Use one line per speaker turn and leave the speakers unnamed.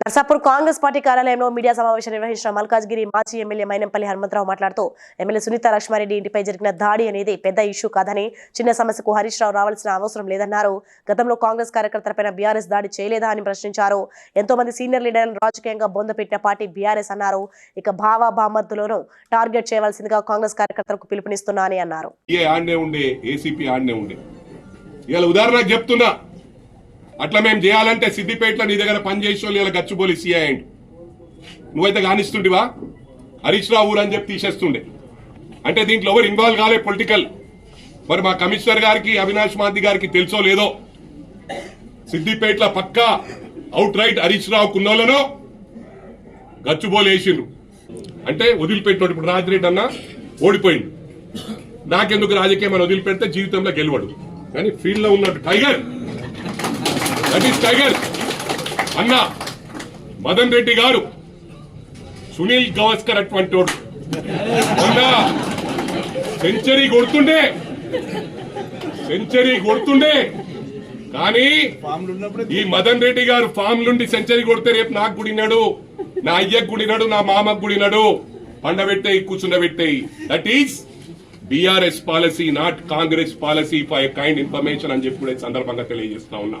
Narsapur Congress party కార్యాలయంలో media సమావేశం నిర్వహించిన మల్కాజ్గిరి మాజీ ఎమ్మెల్యే మైనంపల్లి హనుమంతరావు మాట్లాడుతూ ఎమ్మెల్యే సునీత లక్ష్మారెడ్డి ఇంటిపై జరిగిన దాడి అనేది పెద్ద ఇష్యూ కాదని చిన్న సమస్యకు హరీష్ రావు రావాల్సిన అవసరం లేదన్నారు. గతంలో కాంగ్రెస్ కార్యకర్తలపైన బీఆర్ఎస్ దాడి చేయలేదా అని ప్రశ్నించారు. ఎంతో మంది సీనియర్ లీడర్లను రాజకీయంగా బొందపెట్టిన పార్టీ బీఆర్ఎస్ అన్నారు. ఇక భావ బామర్దులను టార్గెట్ చేయవలసిందిగా కాంగ్రెస్ కార్యకర్తలకు పిలుపునిస్తున్నా అని అన్నారు.
ఉదాహరణ చెప్తున్నా అట్లా మేము చేయాలంటే సిద్దిపేటలో నీ దగ్గర పనిచేసే వాళ్ళు ఇలా గచ్చిబోలి సీఐ అయిండు నువ్వైతే కానిస్తుంటివా హరీష్ రావు ఊరు అని చెప్పి తీసేస్తుండే. అంటే దీంట్లో ఎవరు ఇన్వాల్వ్ కాలే పొలిటికల్ మరి మా కమిషనర్ గారికి అవినాష్ మాంతి గారికి తెలుసో లేదో? సిద్దిపేటలో పక్కా అవుట్ రైట్ హరీష్ రావు కున్నోళ్ళను గచ్చుబోలు అంటే వదిలిపెట్టాడు ఇప్పుడు రాజిరెడ్డి అన్న ఓడిపోయిండు. నాకెందుకు రాజకీయం అని వదిలిపెడితే జీవితంలో గెలవడు. కానీ ఫీల్డ్లో ఉన్నాడు ఉన్నట్టు టైగర్ దట్ ఈస్ టైగర్ అన్న మదన్ రెడ్డి గారు సునీల్ గవాస్కర్ అటువంటి వాడు. మొన్న సెంచరీ కొడుతుండే సెంచరీ కొడుతుండే కానీ ఈ మదన్ రెడ్డి గారు ఫామ్ నుండి సెంచరీ కొడితే రేపు నాకు గుడినాడు నా అయ్యకు గుడినాడు నా మామకు గుడినాడు పండబెట్టాయి కూర్చుండబెట్టాయి that is BRS policy not Congress policy for kind information అని చెప్పి కూడా సందర్భంగా తెలియజేస్తా ఉన్నా.